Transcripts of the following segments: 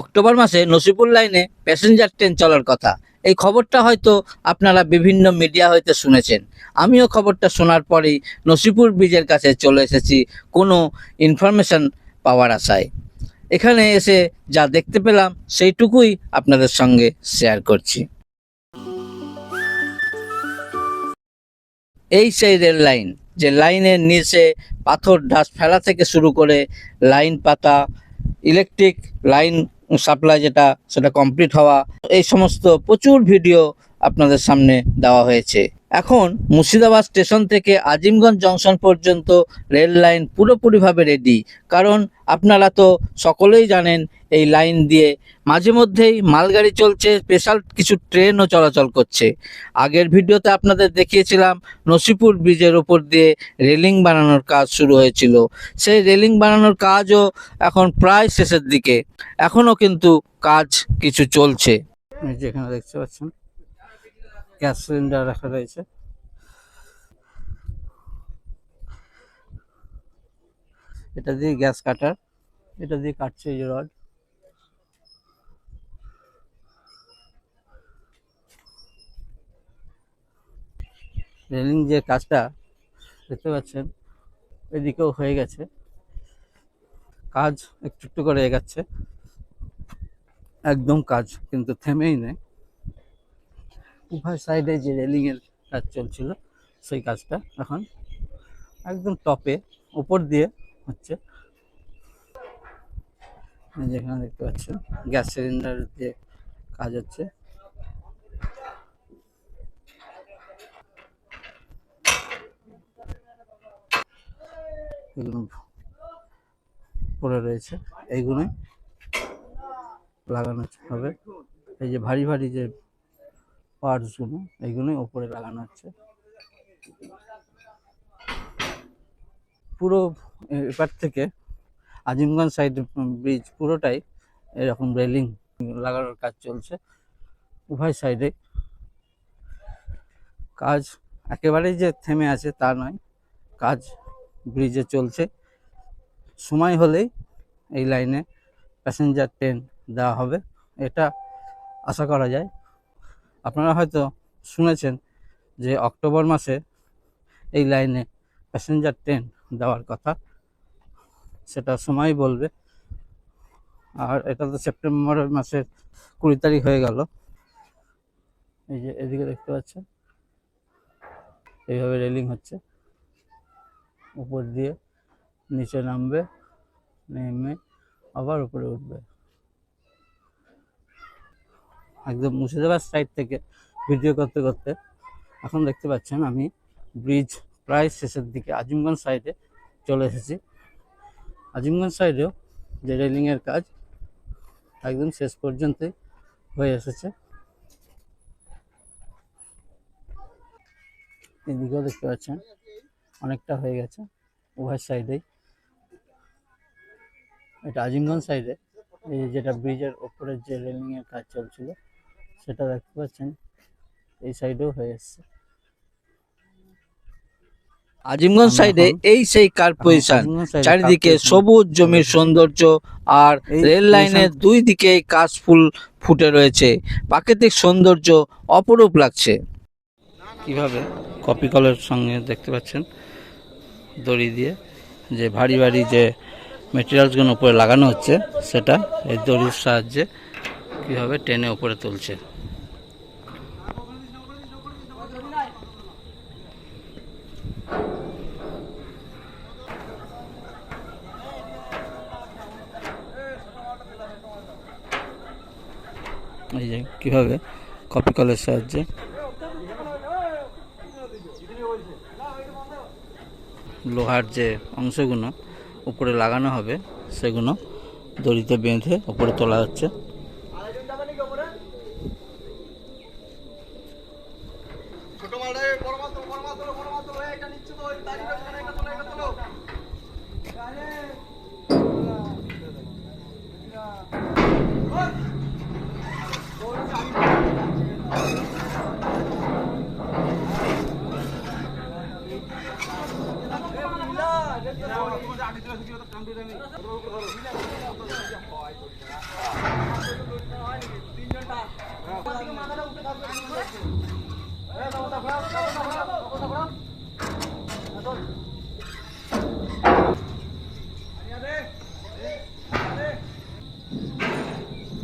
October মাসে নসিপুর লাইনে passenger train চলার কথা। এই খবরটা হয়তো আপনারা বিভিন্ন মিডিয়া হইতে শুনেছেন। আমিও খবরটা শোনার পরেই নসিপুর ব্রিজের কাছে চলে এসেছি কোনো ইনফরমেশন পাওয়ার আশায়। এখানে এসে যা দেখতে পেলাম, সেইটুকুই আপনাদের সঙ্গে শেয়ার করছি। এই সেই রেল লাইন যে লাইনের নিচে পাথর ঢাস ফেলা থেকে শুরু করে লাইন পাতা ইলেকট্রিক লাইন সাপ্লাই যেটা সেটা কমপ্লিট হওয়া। এই সমস্ত প্রচুর ভিডিও আপনাদের সামনে দেওয়া হয়েছে। এখন মুর্শিদাবাদ স্টেশন থেকে আজিমগঞ্জ জংশন পর্যন্ত রেল লাইন পুরোপুরিভাবে রেডি কারণ আপনারা তো সকলেই জানেন এই লাইন দিয়ে মাঝে মধ্যেই মালগাড়ি চলছে স্পেশাল কিছু ট্রেনও চলাচল করছে। আগের ভিডিওতে আপনাদের দেখিয়েছিলাম নসিপুর ব্রিজের ওপর দিয়ে রেলিং বানানোর কাজ শুরু হয়েছিল। সেই রেলিং বানানোর কাজও এখন প্রায় শেষের দিকে। এখনও কিন্তু কাজ কিছু চলছে। যেখানে দেখতে পাচ্ছেন গ্যাস সিলিন্ডার রাখা রয়েছে। এটা দিয়ে গ্যাস কাটার, এটা দিয়ে কাটছে এই রড। রেলিং যে কাজটা দেখতে পাচ্ছেন, এদিকেও হয়ে গেছে। কাজ একটু একটু করে এগাচ্ছে। একদম কাজ, কিন্তু থেমেই নেই। উভয় সাইডে যে রেলিংয়ের কাজ চলছিল, সেই কাজটা এখন একদম টপে উপর দিয়ে হচ্ছে। যেখানে দেখতে পাচ্ছেন, গ্যাস সিলিন্ডার দিয়ে কাজ হচ্ছে। এগুলো পড়ে রয়েছে, এইগুলোই লাগানো হবে। এই যে ভারী ভারী যে পার্টসগুলো এইগুলোই ওপরে লাগানো হচ্ছে। পুরো এপার থেকে আজিমগঞ্জ সাইড ব্রিজ পুরোটাই এরকম রেলিং লাগানোর কাজ চলছে। উভয় সাইডে কাজ একেবারেই যে থেমে আছে তা নয়, কাজ ব্রিজে চলছে। সময় হলেই এই লাইনে প্যাসেঞ্জার ট্রেন দেওয়া হবে, এটা আশা করা যায়। আপনারা হয়তো শুনেছেন যে অক্টোবর মাসে এই লাইনে প্যাসেঞ্জার ট্রেন দেওয়ার কথা। সেটা সময় বলবে। আর এটা তো সেপ্টেম্বর মাসের কুড়ি তারিখ হয়ে গেল। এই যে এদিকে দেখতে পাচ্ছেন? এইভাবে রেলিং হচ্ছে। উপর দিয়ে নিচে নামবে, নেমে আবার উপরে উঠবে। একদম মুর্শিদাবাদ সাইড থেকে ভিডিও করতে করতে। এখন দেখতে পাচ্ছেন আমি ব্রিজ প্রায় শেষের দিকে আজিমগঞ্জ সাইডে চলে এসেছি। আজিমগঞ্জ সাইডেও যে রেলিংয়ের কাজ একদম শেষ পর্যন্তই হয়ে এসেছে। এদিকেও দেখতে পাচ্ছেন, অনেকটা হয়ে গেছে উভয় সাইডেই এটা আজিমগঞ্জ সাইডে এই যেটা ব্রিজের ওপরের যে রেলিংয়ের কাজ চলছিল। সেটা দেখতে পাচ্ছেন এই সাইডেও হয়ে এসছে আজিমগঞ্জ সাইডে এই সেই কার পজিশন আজিমগঞ্জ side এ চারিদিকে সবুজ জমির সৌন্দর্য আর রেল লাইনের দুই দিকে কাশফুল ফুটে রয়েছে। প্রাকৃতিক সৌন্দর্য অপরূপ লাগছে। কীভাবে কপি কলের সঙ্গে দেখতে পাচ্ছেন দড়ি দিয়ে যে ভারী ভারী যে মেটেরিয়ালসগুলো উপরে লাগানো হচ্ছে সেটা এই দড়ির সাহায্যে কীভাবে টেনে উপরে তুলছে। এই যে, কীভাবে? কপি কলের সাহায্যে। লোহার যে অংশগুলো উপরে লাগানো হবে, সেগুলো দড়িতে বেঁধে উপরে তোলা হচ্ছে।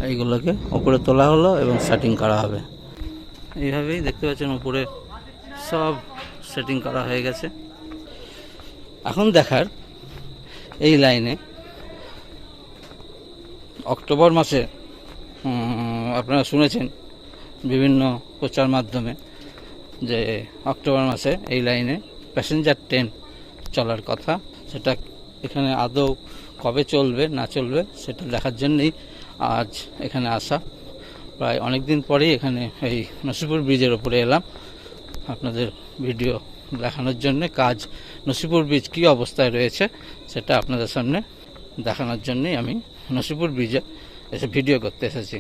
এইগুলোকে উপরে তোলা হলো এবং সেটিং করা হবে। এইভাবেই দেখতে পাচ্ছেন উপরে সব সেটিং করা হয়ে গেছে। এখন দেখার এই লাইনে অক্টোবর মাসে আপনারা শুনেছেন বিভিন্ন প্রচার মাধ্যমে যে অক্টোবর মাসে এই লাইনে প্যাসেঞ্জার ট্রেন চলার কথা। সেটা এখানে আদৌ কবে চলবে, না চলবে, সেটা দেখার জন্যই আজ এখানে আসা। প্রায় অনেক দিন পরেই এখানে এই নসিপুর ব্রিজের ওপরে এলাম। আপনাদের ভিডিও দেখানোর জন্য কাজ, নসিপুর ব্রিজ কী অবস্থায় রয়েছে, সেটা আপনাদের সামনে দেখানোর জন্যই আমি নসিপুর ব্রিজে এসে ভিডিও করতে এসেছি।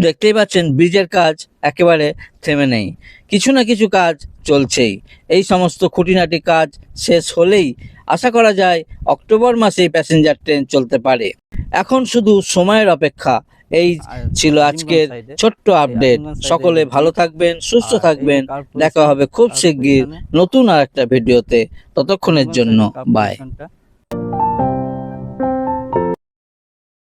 দেখতেই পাচ্ছেন, ব্রিজের কাজ একেবারে থেমে নেই। কিছু না কিছু কাজ চলছেই। এই সমস্ত খুঁটিনাটি কাজ শেষ হলেই আশা করা যায় অক্টোবর মাসেই প্যাসেঞ্জার ট্রেন চলতে পারে। এখন শুধু সময়ের অপেক্ষা এই ছিল আজকের ছোট্ট আপডেট সকলে ভালো থাকবেন সুস্থ থাকবেন। দেখা হবে খুব শিগগির নতুন আর একটা ভিডিওতে। ততক্ষণের জন্য বাই